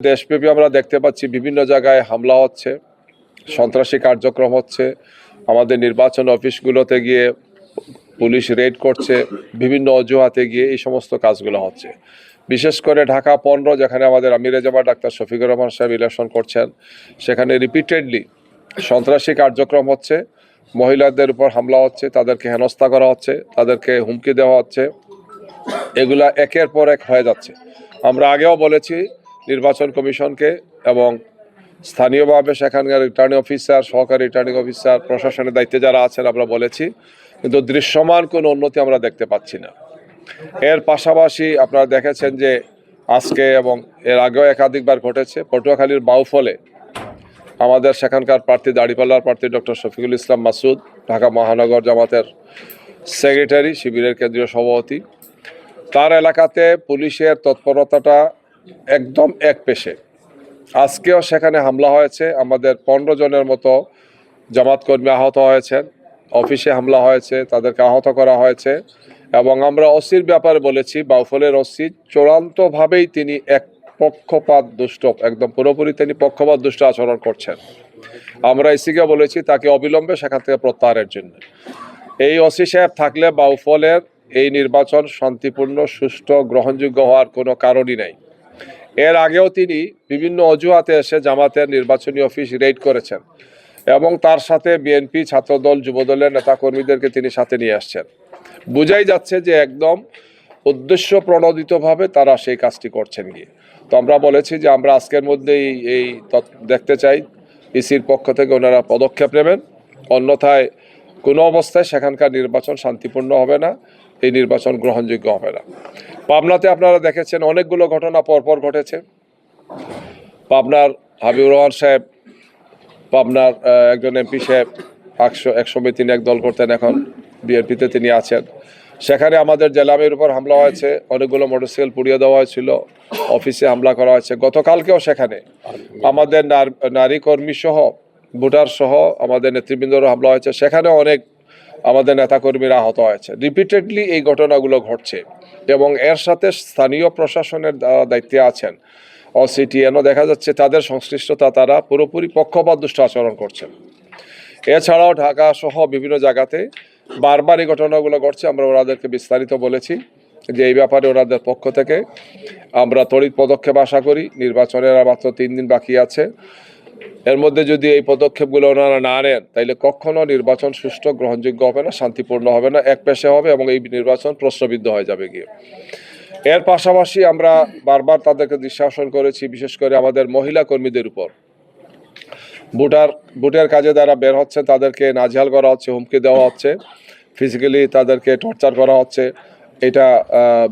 দেশব্যাপী আমরা দেখতে পাচ্ছি বিভিন্ন জায়গায় হামলা হচ্ছে, সন্ত্রাসী কার্যক্রম হচ্ছে, আমাদের নির্বাচন অফিসগুলোতে গিয়ে পুলিশ রেড করছে, বিভিন্ন অজুহাতে গিয়ে এই সমস্ত কাজগুলো হচ্ছে। বিশেষ করে ঢাকা পনেরো, যেখানে আমাদের আমিরে জামা ডাক্তার শফিকুর রহমান সাহেব ইলেকশন করছেন, সেখানে রিপিটেডলি সন্ত্রাসী কার্যক্রম হচ্ছে, মহিলাদের উপর হামলা হচ্ছে, তাদেরকে হেনস্থা করা হচ্ছে, তাদেরকে হুমকি দেওয়া হচ্ছে, এগুলা একের পর এক হয়ে যাচ্ছে। আমরা আগেও বলেছি নির্বাচন কমিশনকে এবং স্থানীয়ভাবে সেখানকার রিটার্নিং অফিসার সহকারী রিটার্নিং অফিসার প্রশাসনের দায়িত্বে যারা আছেন আমরা বলেছি, কিন্তু দৃশ্যমান কোনো উন্নতি আমরা দেখতে পাচ্ছি না। এর পাশাপাশি আপনারা দেখেছেন যে আজকে এবং এর আগেও একাধিকবার ঘটেছে, পটুয়াখালীর বাউফলে আমাদের সেখানকার প্রার্থী, দাড়িপাল্লার প্রার্থী ডক্টর শফিকুল ইসলাম মাসুদ, ঢাকা মহানগর জামাতের সেক্রেটারি শিবিরের কেন্দ্রীয় সভাপতি। তার এলাকাতে পুলিশের তৎপরতাটা একদম এক পেশে। আজকেও সেখানে হামলা হয়েছে। আমাদের পনেরো জনের মতো জামাত কর্মী আহত হয়েছেন। অফিসে হামলা হয়েছে, তাদেরকে আহত করা হয়েছে এবং আমরা ওসির ব্যাপারে বলেছি, বাউফলের ওসি চূড়ান্তভাবেই তিনি এক পক্ষপাত দুষ্ট, একদম পুরোপুরি তিনি পক্ষপাত দুষ্ট আচরণ করছেন। আমরা ইসিকে বলেছি, তাকে অবিলম্বে সেখান থেকে প্রত্যাহারের জন্য। এই অসি সাহেব থাকলে বাউফলের এই নির্বাচন শান্তিপূর্ণ, সুষ্ঠু, গ্রহণযোগ্য হওয়ার কোনো কারণই নাই। এর আগেও তিনি বিভিন্ন অজুহাতে এসে জামাতের নির্বাচনী অফিস রেড করেছেন এবং তার সাথে বিএনপি ছাত্রদল, যুবদলের নেতাকর্মীদেরকে তিনি সাথে নিয়ে আসছেন। বোঝাই যাচ্ছে যে একদম উদ্দেশ্য প্রণোদিতভাবে তারা সেই কাজটি করছেন গিয়ে। তো আমরা বলেছি যে আমরা আজকের মধ্যেই এই দেখতে চাই ইসির পক্ষ থেকে ওনারা পদক্ষেপ নেবেন। অন্যথায় কোনো অবস্থায় সেখানকার নির্বাচন শান্তিপূর্ণ হবে না। এই নির্বাচন গ্রহণযোগ্য হবে না। পাবনাতে আপনারা দেখেছেন অনেকগুলো ঘটনা পরপর ঘটেছে। পাবনার হাবিবুর রহমান সাহেব, পাবনার একজন এমপি সাহেব, একশো একসময় তিনি এক দল করতেন, এখন বিএনপিতে তিনি আছেন। সেখানে আমাদের জেলামের উপর হামলা হয়েছে, অনেকগুলো মোটরসাইকেল পুড়িয়ে দেওয়া হয়েছিল, অফিসে হামলা করা হয়েছে। গতকালকেও সেখানে আমাদের নার- নারী কর্মী সহ ভোটার সহ আমাদের নেতৃবৃন্দরও হামলা হয়েছে। সেখানে অনেক আমাদের নেতাকর্মীরা আহত হয়েছে। রিপিটেডলি এই ঘটনাগুলো ঘটছে এবং এর সাথে স্থানীয় প্রশাসনের দায়িত্বে আছেন। অসিটিএনও দেখা যাচ্ছে তাদের সংশ্লিষ্টতা তারা পুরোপুরি পক্ষপাত দুষ্ট আচরণ করছেন। এছাড়াও ঢাকা সহ বিভিন্ন জায়গাতে বারবার এই ঘটনাগুলো ঘটছে। আমরা ওনাদেরকে বিস্তারিত বলেছি যে এই ব্যাপারে ওনাদের পক্ষ থেকে আমরা তড়িৎ পদক্ষেপ আশা করি। নির্বাচনের মাত্র তিন দিন বাকি আছে। এর মধ্যে যদি এই পদক্ষেপগুলো ওনারা না নেন তাইলে কখনো নির্বাচন সুষ্ঠু গ্রহণযোগ্য হবে না শান্তিপূর্ণ হবে না এক পেশে হবে এবং এই নির্বাচন প্রশ্নবিদ্ধ হয়ে যাবে গিয়ে। এর পাশাপাশি আমরা বারবার তাদেরকে দৃশ্যাসন করেছি বিশেষ করে আমাদের মহিলা কর্মীদের উপর। ভোটার ভোটের কাজে যারা বের হচ্ছে তাদেরকে নাজেহাল করা হচ্ছে হুমকি দেওয়া হচ্ছে। ফিজিক্যালি তাদেরকে টর্চার করা হচ্ছে। এটা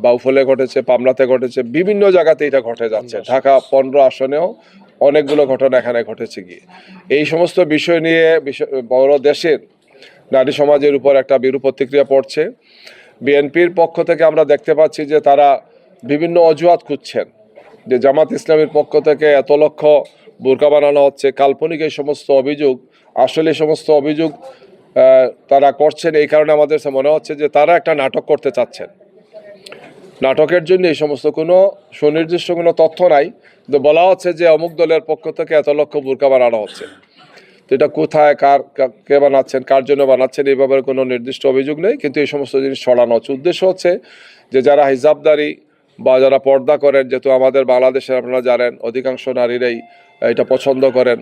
বাউফলে ঘটেছে পামলাতে ঘটেছে বিভিন্ন জায়গাতে এটা ঘটে যাচ্ছে। ঢাকা পনেরো আসনেও অনেকগুলো ঘটনা এখানে ঘটেছে গিয়ে। এই সমস্ত বিষয় নিয়ে বড় দেশের নারী সমাজের উপর একটা বিরূপ প্রতিক্রিয়া পড়ছে। বিএনপির পক্ষ থেকে আমরা দেখতে পাচ্ছি যে তারা বিভিন্ন অজুহাত খুঁজছেন। যে জামাত ইসলামের পক্ষ থেকে এত লক্ষ বোরকা বানানো হচ্ছে, কাল্পনিক এই সমস্ত অভিযোগ, আসলে সমস্ত অভিযোগ তারা করছেন, এই কারণে আমাদের মনে হচ্ছে যে তারা একটা নাটক করতে চাচ্ছেন। নাটকের জন্য এই সমস্ত কোনো সুনির্দিষ্ট কোনো তথ্য নাই। কিন্তু বলা হচ্ছে যে অমুক দলের পক্ষ থেকে এত লক্ষ বোরকা বানানো হচ্ছে। তো এটা কোথায়, কার, কা- বানাচ্ছেন, কার জন্য বানাচ্ছেন, এই ব্যাপারে কোনো নির্দিষ্ট অভিযোগ নেই। কিন্তু এই সমস্ত জিনিস ছড়ানো হচ্ছে। উদ্দেশ্য হচ্ছে যে যারা হিজাবদারি বা যারা পর্দা করেন, যেহেতু আমাদের বাংলাদেশে আপনারা জানেন, অধিকাংশ নারীরাই এটা পছন্দ করেন।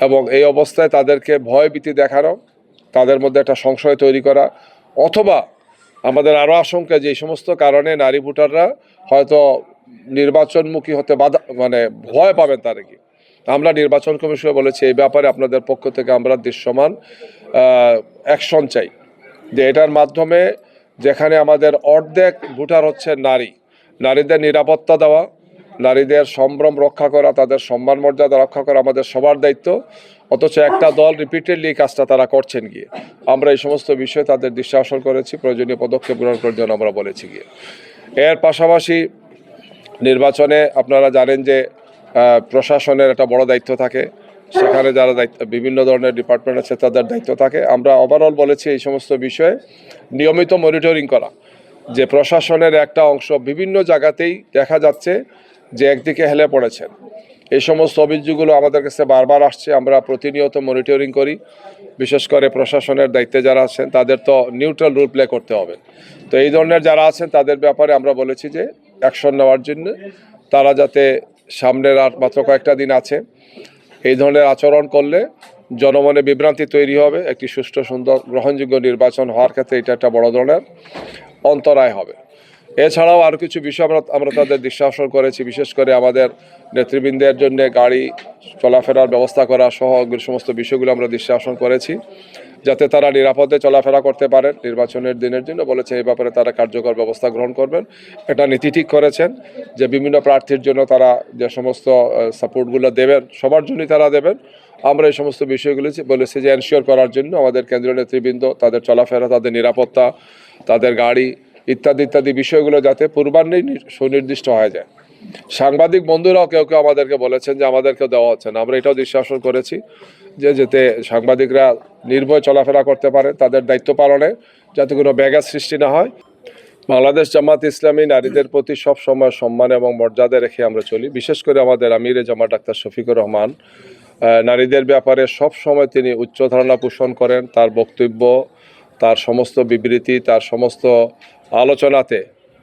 এবং এই অবস্থায় তাদেরকে ভয় ভীতি দেখানো, তাদের মধ্যে একটা সংশয় তৈরি করা, অথবা আমাদের আরও আশঙ্কা যে এই সমস্ত কারণে নারী ভোটাররা হয়তো নির্বাচনমুখী হতে বাধা মানে ভয় পাবেন তারা কি আমরা নির্বাচন কমিশনে বলেছি, এই ব্যাপারে আপনাদের পক্ষ থেকে আমরা দৃশ্যমান অ্যাকশন চাই। যে এটার মাধ্যমে যেখানে আমাদের অর্ধেক ভোটার হচ্ছে নারী, নারীদের নিরাপত্তা দেওয়া, নারীদের সম্ভ্রম রক্ষা করা, তাদের সম্মান মর্যাদা রক্ষা করা আমাদের সবার দায়িত্ব। অথচ একটা দল রিপিটেডলি কাজটা তারা করছেন গিয়ে। আমরা এই সমস্ত বিষয়ে তাদের দৃশ্যাসন করেছি, প্রয়োজনীয় পদক্ষেপ গ্রহণ করার জন্য আমরা বলেছি গিয়ে। এর পাশাপাশি নির্বাচনে আপনারা জানেন যে প্রশাসনের একটা বড় দায়িত্ব থাকে। সেখানে যারা দায়িত্ব, বিভিন্ন ধরনের ডিপার্টমেন্ট আছে, তাদের দায়িত্ব থাকে। আমরা ওভারঅল বলেছি এই সমস্ত বিষয়ে নিয়মিত মনিটরিং করা। যে প্রশাসনের একটা অংশ বিভিন্ন জায়গাতেই দেখা যাচ্ছে যে একদিকে হেলে পড়েছেন। এই সমস্ত অভিযোগগুলো আমাদের কাছে বারবার আসছে, আমরা প্রতিনিয়ত মনিটরিং করি। বিশেষ করে প্রশাসনের দায়িত্বে যারা আছেন, তাদের তো নিউট্রাল রোল প্লে করতে হবে। তো এই ধরনের যারা আছেন, তাদের ব্যাপারে আমরা বলেছি যে অ্যাকশন নেওয়ার জন্য তারা যাতে সামনের আর মাত্র কয়েকটা দিন আছে, এই ধরনের আচরণ করলে জনমনে বিভ্রান্তি তৈরি হবে, একটি সুষ্ঠু, সুন্দর, গ্রহণযোগ্য নির্বাচন হওয়ার ক্ষেত্রে এটা একটা বড় ধরনের অন্তরায় হবে। এছাড়াও আরও কিছু বিষয় আমরা আমরা তাদের দৃশ্যাসন করেছি, বিশেষ করে আমাদের নেতৃবৃন্দের জন্য গাড়ি চলাফেরার ব্যবস্থা করা সহ সমস্ত বিষয়গুলো আমরা দৃশ্যাসন করেছি, যাতে তারা নিরাপদে চলাফেরা করতে পারেন নির্বাচনের দিনের জন্য বলেছে এই ব্যাপারে তারা কার্যকর ব্যবস্থা গ্রহণ করবেন। এটা নীতি ঠিক করেছেন যে বিভিন্ন প্রার্থীর জন্য তারা যে সমস্ত সাপোর্টগুলো দেবেন, সবার জন্যই তারা দেবেন। আমরা এই সমস্ত বিষয়গুলি বলেছি যে এনশিওর করার জন্য আমাদের কেন্দ্রীয় নেতৃবৃন্দ তাদের চলাফেরা, তাদের নিরাপত্তা, তাদের গাড়ি ইত্যাদি ইত্যাদি বিষয়গুলো যাতে পূর্বান্নেই সুনির্দিষ্ট হয়ে যায়। সাংবাদিক বন্ধুরাও কেউ কেউ আমাদেরকে বলেছেন যে আমাদেরকে দেওয়া হচ্ছে না। আমরা এটাও দৃশ্যাসন করেছি যে যাতে সাংবাদিকরা নির্ভয় চলাফেরা করতে পারে, তাদের দায়িত্ব পালনে যাতে কোনো ব্যাঘাত সৃষ্টি না হয়। বাংলাদেশ জামাত ইসলামী নারীদের প্রতি সব সময় সম্মান এবং মর্যাদা রেখে আমরা চলি। বিশেষ করে আমাদের আমিরে জামা ডাক্তার শফিকুর রহমান নারীদের ব্যাপারে সব সময় তিনি উচ্চ ধারণা পোষণ করেন। তার বক্তব্য, তার সমস্ত বিবৃতি, তার সমস্ত আলোচনাতে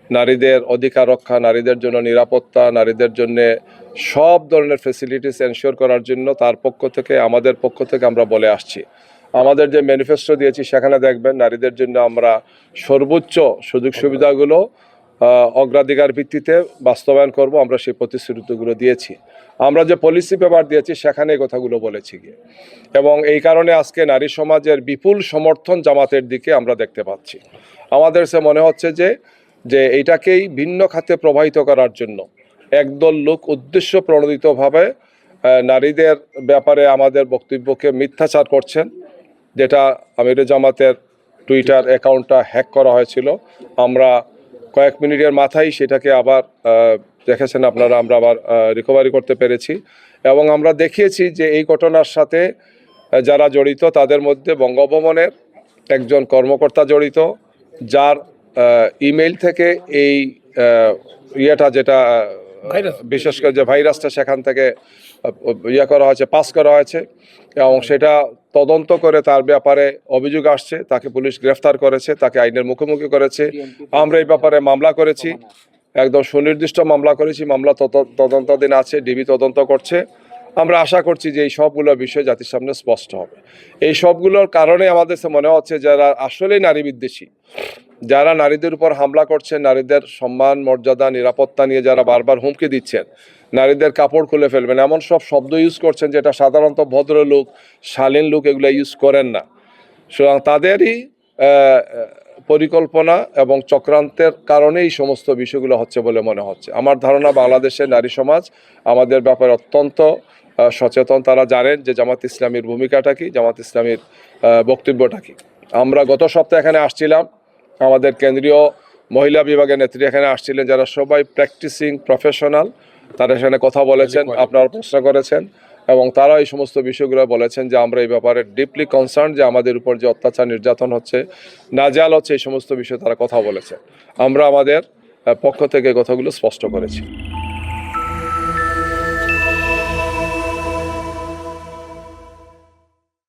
নারীদের অধিকার রক্ষা, নারীদের জন্য নিরাপত্তা, নারীদের জন্য সব ধরনের ফেসিলিটিস এনশিওর করার জন্য তার পক্ষ থেকে, আমাদের পক্ষ থেকে আমরা বলে আসছি। আমাদের যে ম্যানিফেস্টো দিয়েছি, সেখানে দেখবেন নারীদের জন্য আমরা সর্বোচ্চ সুযোগ সুবিধাগুলো অগ্রাধিকার ভিত্তিতে বাস্তবায়ন করব, আমরা সেই প্রতিশ্রুতিগুলো দিয়েছি। আমরা যে পলিসি পেপার দিয়েছি, সেখানে কথাগুলো বলেছি গিয়ে। এবং এই কারণে আজকে নারী সমাজের বিপুল সমর্থন জামাতের দিকে আমরা দেখতে পাচ্ছি। আমাদের সে মনে হচ্ছে যে যে এইটাকেই ভিন্ন খাতে প্রবাহিত করার জন্য। একদল লোক উদ্দেশ্য প্রণোদিতভাবে নারীদের ব্যাপারে আমাদের বক্তব্যকে মিথ্যাচার করছেন, যেটা আমির জামাতের টুইটার অ্যাকাউন্টটা হ্যাক করা হয়েছিল। আমরা কয়েক মিনিটের মাথায় সেটাকে আবার দেখেছেন আপনারা, আমরা আবার রিকভারি করতে পেরেছি। এবং আমরা দেখিয়েছি যে এই ঘটনার সাথে যারা জড়িত তাদের মধ্যে বঙ্গভবনের একজন কর্মকর্তা জড়িত যার ইমেইল থেকে এই ইয়েটা যেটা বিশেষ করে যে ভাইরাসটা সেখান থেকে ইয়ে করা হয়েছে পাস করা হয়েছে এবং সেটা তদন্ত করে তার ব্যাপারে অভিযোগ আসছে তাকে পুলিশ গ্রেফতার করেছে তাকে আইনের মুখোমুখি করেছে। আমরা এই ব্যাপারে মামলা করেছি একদম সুনির্দিষ্ট মামলা করেছি মামলা তদন্তাধীন আছে ডিবি তদন্ত করছে। আমরা আশা করছি যে এই সবগুলো বিষয় জাতির সামনে স্পষ্ট হবে। এই সবগুলোর কারণে আমাদের মনে হচ্ছে যারা আসলেই নারী বিদ্বেষী, যারা নারীদের উপর হামলা করছেন, নারীদের সম্মান, মর্যাদা, নিরাপত্তা নিয়ে যারা বারবার হুমকি দিচ্ছেন, নারীদের কাপড় খুলে ফেলবেন, এমন সব শব্দ ইউজ করছেন যেটা সাধারণত ভদ্রলোক, শালীন লোক এগুলো ইউজ করেন না। সুতরাং তাদেরই পরিকল্পনা এবং চক্রান্তের কারণে এই সমস্ত বিষয়গুলো হচ্ছে বলে মনে হচ্ছে। আমার ধারণা বাংলাদেশের নারী সমাজ আমাদের ব্যাপারে অত্যন্ত সচেতন তারা জানেন যে জামাত ইসলামীর ভূমিকাটা কি জামাত ইসলামীর বক্তব্যটা কি। আমরা গত সপ্তাহে এখানে আসছিলাম আমাদের কেন্দ্রীয় মহিলা বিভাগের নেত্রী এখানে আসছিলেন যারা সবাই প্র্যাকটিসিং প্রফেশনাল তারা এখানে কথা বলেছেন আপনারা প্রশ্ন করেছেন এবং তারা এই সমস্ত বিষয়গুলো বলেছেন যে আমরা এই ব্যাপারে ডিপলি কনসার্ন যে আমাদের উপর যে অত্যাচার নির্যাতন হচ্ছে নাজাল হচ্ছে এই সমস্ত বিষয়ে তারা কথা বলেছেন। আমরা আমাদের পক্ষ থেকে কথাগুলো স্পষ্ট করেছি।